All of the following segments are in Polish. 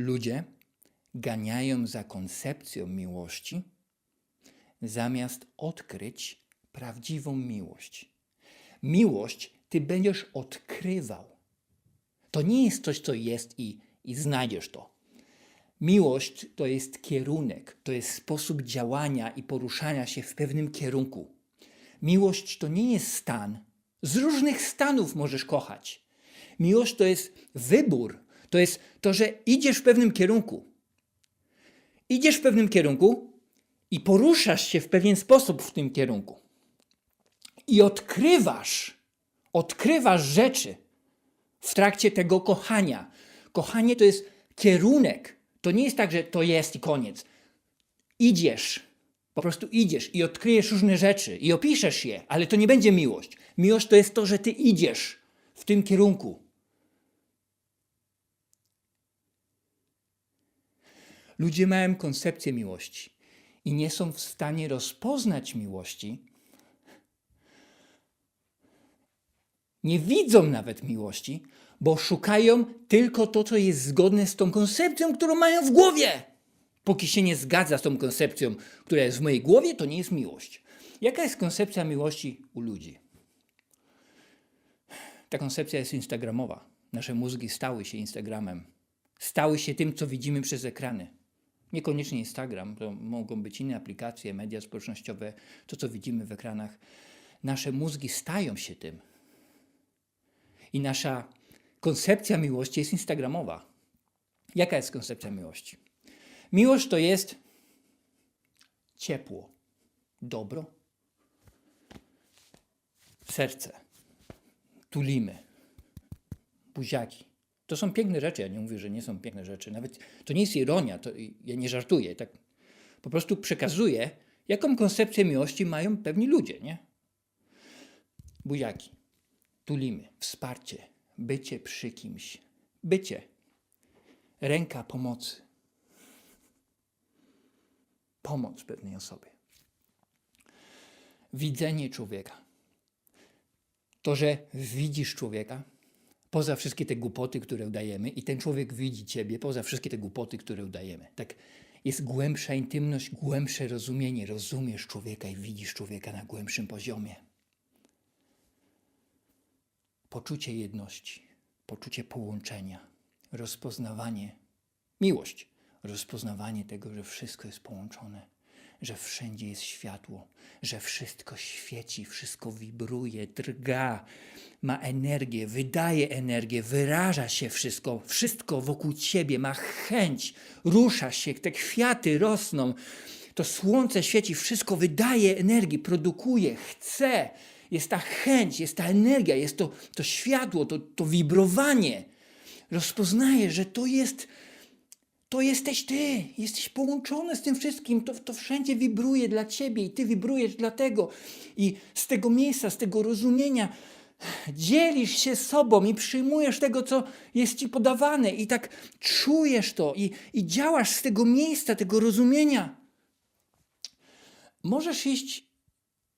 Ludzie ganiają za koncepcją miłości, zamiast odkryć prawdziwą miłość. Miłość ty będziesz odkrywał. To nie jest coś, co jest i, i znajdziesz to. Miłość to jest kierunek, to jest sposób działania i poruszania się w pewnym kierunku. Miłość to nie jest stan. Z różnych stanów możesz kochać. Miłość to jest wybór, to jest to, że idziesz w pewnym kierunku. Idziesz w pewnym kierunku i poruszasz się w pewien sposób w tym kierunku. I odkrywasz, odkrywasz rzeczy w trakcie tego kochania. Kochanie to jest kierunek. To nie jest tak, że to jest i koniec. Idziesz, po prostu idziesz i odkryjesz różne rzeczy i opiszesz je, ale to nie będzie miłość. Miłość to jest to, że ty idziesz w tym kierunku. Ludzie mają koncepcję miłości i nie są w stanie rozpoznać miłości. Nie widzą nawet miłości, bo szukają tylko to, co jest zgodne z tą koncepcją, którą mają w głowie. Póki się nie zgadza z tą koncepcją, która jest w mojej głowie, to nie jest miłość. Jaka jest koncepcja miłości u ludzi? Ta koncepcja jest instagramowa. Nasze mózgi stały się Instagramem. Stały się tym, co widzimy przez ekrany. Niekoniecznie Instagram, to mogą być inne aplikacje, media społecznościowe, to co widzimy w ekranach. Nasze mózgi stają się tym. I nasza koncepcja miłości jest instagramowa. Jaka jest koncepcja miłości? Miłość to jest ciepło, dobro, serce, tulimy, buziaki. To są piękne rzeczy. Ja nie mówię, że nie są piękne rzeczy. Nawet to nie jest ironia, to ja nie żartuję. Tak po prostu przekazuję, jaką koncepcję miłości mają pewni ludzie, nie? Buziaki, tulimy, wsparcie, bycie przy kimś, bycie, ręka pomocy, pomoc pewnej osobie, widzenie człowieka. To, że widzisz człowieka, poza wszystkie te głupoty, które udajemy, i ten człowiek widzi ciebie, poza wszystkie te głupoty, które udajemy. Tak jest głębsza intymność, głębsze rozumienie. Rozumiesz człowieka i widzisz człowieka na głębszym poziomie. Poczucie jedności, poczucie połączenia, rozpoznawanie, miłość, rozpoznawanie tego, że wszystko jest połączone, że wszędzie jest światło, że wszystko świeci, wszystko wibruje, drga, ma energię, wydaje energię, wyraża się wszystko, wszystko wokół ciebie ma chęć, rusza się, te kwiaty rosną, to słońce świeci, wszystko wydaje energii, produkuje, chce. Jest ta chęć, jest ta energia, jest to, to światło, to, to wibrowanie. Rozpoznaje, że to jest to jesteś ty, jesteś połączony z tym wszystkim, to, to wszędzie wibruje dla ciebie i ty wibrujesz dlatego. I z tego miejsca, z tego rozumienia dzielisz się sobą i przyjmujesz tego, co jest ci podawane i tak czujesz to i, i działasz z tego miejsca, tego rozumienia. Możesz iść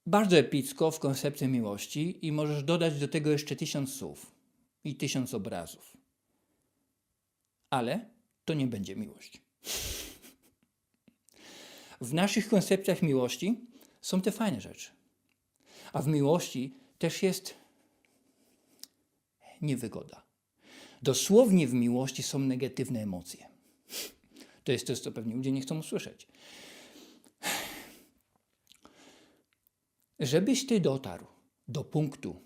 bardzo epicko w koncepcję miłości i możesz dodać do tego jeszcze tysiąc słów i tysiąc obrazów. Ale to nie będzie miłość. W naszych koncepcjach miłości są te fajne rzeczy. A w miłości też jest niewygoda. Dosłownie w miłości są negatywne emocje. To jest to, co pewnie ludzie nie chcą usłyszeć. Żebyś ty dotarł do punktu,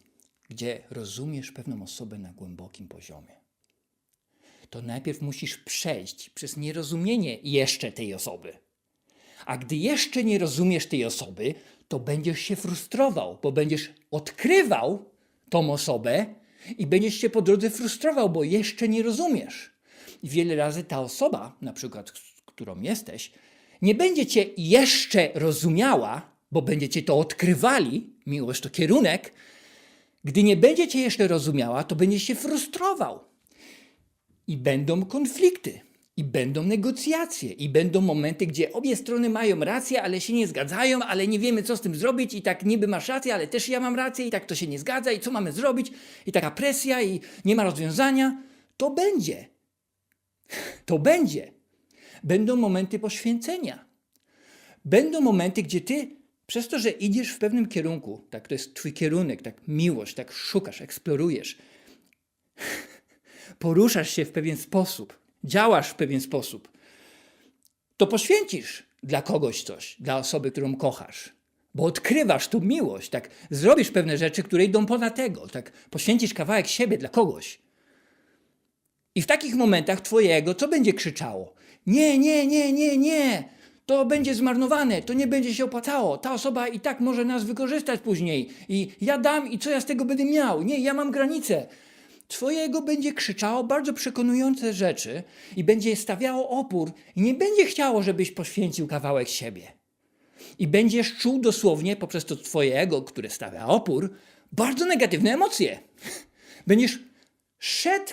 gdzie rozumiesz pewną osobę na głębokim poziomie, to najpierw musisz przejść przez nierozumienie jeszcze tej osoby. A gdy jeszcze nie rozumiesz tej osoby, to będziesz się frustrował, bo będziesz odkrywał tą osobę i będziesz się po drodze frustrował, bo jeszcze nie rozumiesz. I wiele razy ta osoba, na przykład, którą jesteś, nie będzie cię jeszcze rozumiała, bo będziecie to odkrywali, miłość to kierunek. Gdy nie będzie cię jeszcze rozumiała, to będziesz się frustrował. I będą konflikty, i będą negocjacje, i będą momenty, gdzie obie strony mają rację, ale się nie zgadzają, ale nie wiemy, co z tym zrobić, i tak niby masz rację, ale też ja mam rację, i tak to się nie zgadza, i co mamy zrobić, i taka presja, i nie ma rozwiązania. To będzie. To będzie. Będą momenty poświęcenia. Będą momenty, gdzie ty, przez to, że idziesz w pewnym kierunku, tak to jest twój kierunek, tak miłość, tak szukasz, eksplorujesz, poruszasz się w pewien sposób, działasz w pewien sposób, to poświęcisz dla kogoś coś, dla osoby, którą kochasz. Bo odkrywasz tu miłość, tak zrobisz pewne rzeczy, które idą ponad tego, tak poświęcisz kawałek siebie dla kogoś. I w takich momentach twojego co będzie krzyczało? Nie, nie, nie, nie, nie. To będzie zmarnowane, to nie będzie się opłacało. Ta osoba i tak może nas wykorzystać później. I ja dam i co ja z tego będę miał? Nie, ja mam granicę. Twojego będzie krzyczało bardzo przekonujące rzeczy i będzie stawiało opór i nie będzie chciało, żebyś poświęcił kawałek siebie. I będziesz czuł dosłownie poprzez to twoje ego, które stawia opór, bardzo negatywne emocje. Będziesz szedł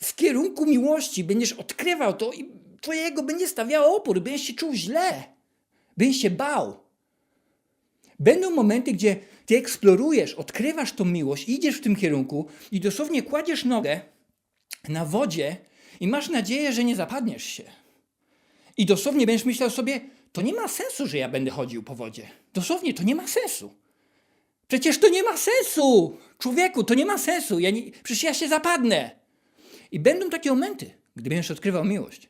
w kierunku miłości, będziesz odkrywał to i twojego będzie stawiało opór, będziesz się czuł źle, będziesz się bał. Będą momenty, gdzie ty eksplorujesz, odkrywasz tą miłość, idziesz w tym kierunku i dosłownie kładziesz nogę na wodzie i masz nadzieję, że nie zapadniesz się. I dosłownie będziesz myślał sobie, to nie ma sensu, że ja będę chodził po wodzie. Dosłownie, to nie ma sensu. Przecież to nie ma sensu! Człowieku, to nie ma sensu. Ja nie, przecież ja się zapadnę. I będą takie momenty, gdy będziesz odkrywał miłość.